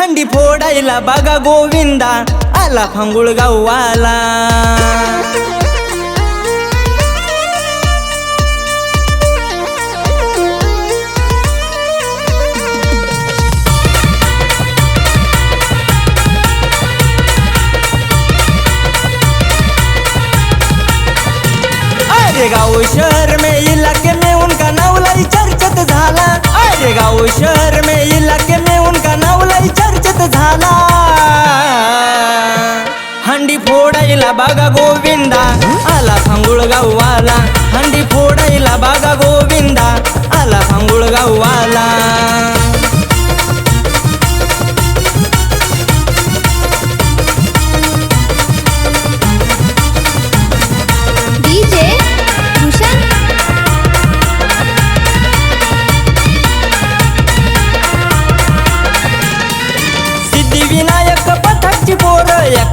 हंडी फोडायला बागा गोविंदा आला फांगुळ गावाला अरे गाव शहर में इलाके में उनका नावलाई चर्चेत झाला. अरे गाव शहर फोडायला बागा गोविंदा आला फांगुळ गावाला हंडी फोडायला बागा गोविंदा आला फांगुळ गावाला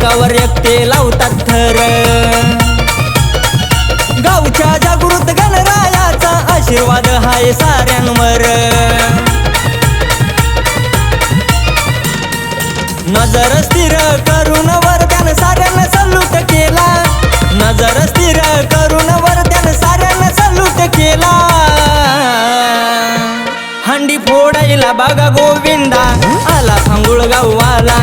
पोर एकटे लावतात थर. गावच्या जागृत गणरायाचा आशीर्वाद हाय साऱ्यांवर. नजर स्थिर करून वरत्यानं साऱ्यांना सल्लूट केला. नजर स्थिर करून वरत्यानं साऱ्यांना सल्लूट केला. हंडी फोडायला बागा गोविंदा आला फांगुळ गावाला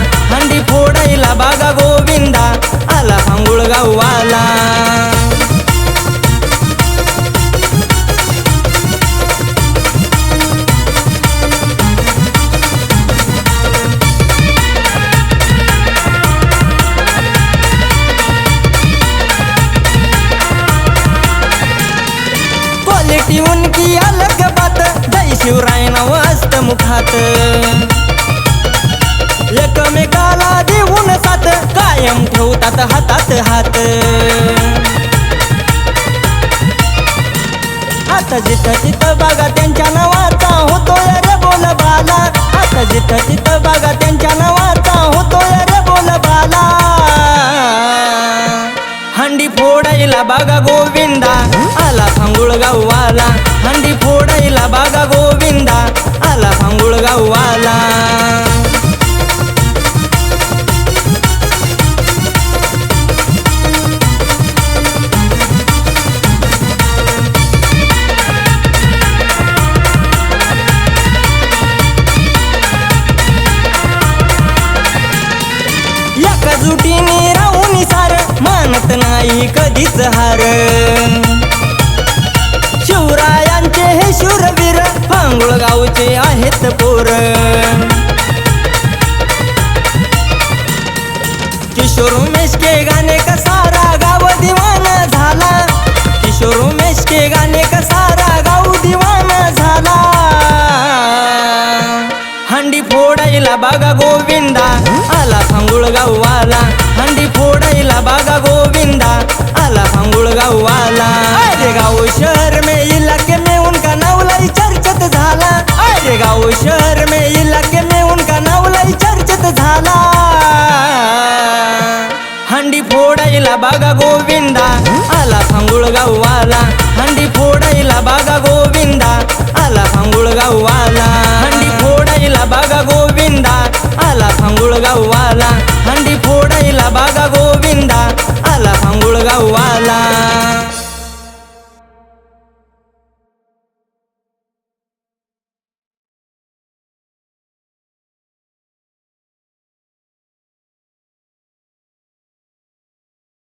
की अलग बात जय शिवराय नवस्त मुखात. एकमेकाला देऊन सात कायम ठेवतात हातात हात. आता जिथं तिथं बघा त्यांच्या नावाचा होतोय रे बोल बाला आता जिथं तिथं बघा त्यांच्या नावाचा होतोय रे बोल बाला हंडी फोडायला बागा गो फोडायला बागा गोविंदा आला फांगुळ गावाला एका जुटीने राहून सार मानत नाही कधीच हार. आहेत पोर किशोर उमेश के गाणे का सारा गाव दिवाना झाला। किशोर उमेश के गाणे का सारा गाव दिवाना झाला। हंडी फोडायला बागा गोविंदा आला सांगुळ गाव शहर में इलाके में उनका नावलाई चर्चित झाला। हंडी फोडायला बागा गोविंदा आला फांगुळ गाववाला. हंडी फोडायला बागा गोविंदा आला फांगुळ गाववाला.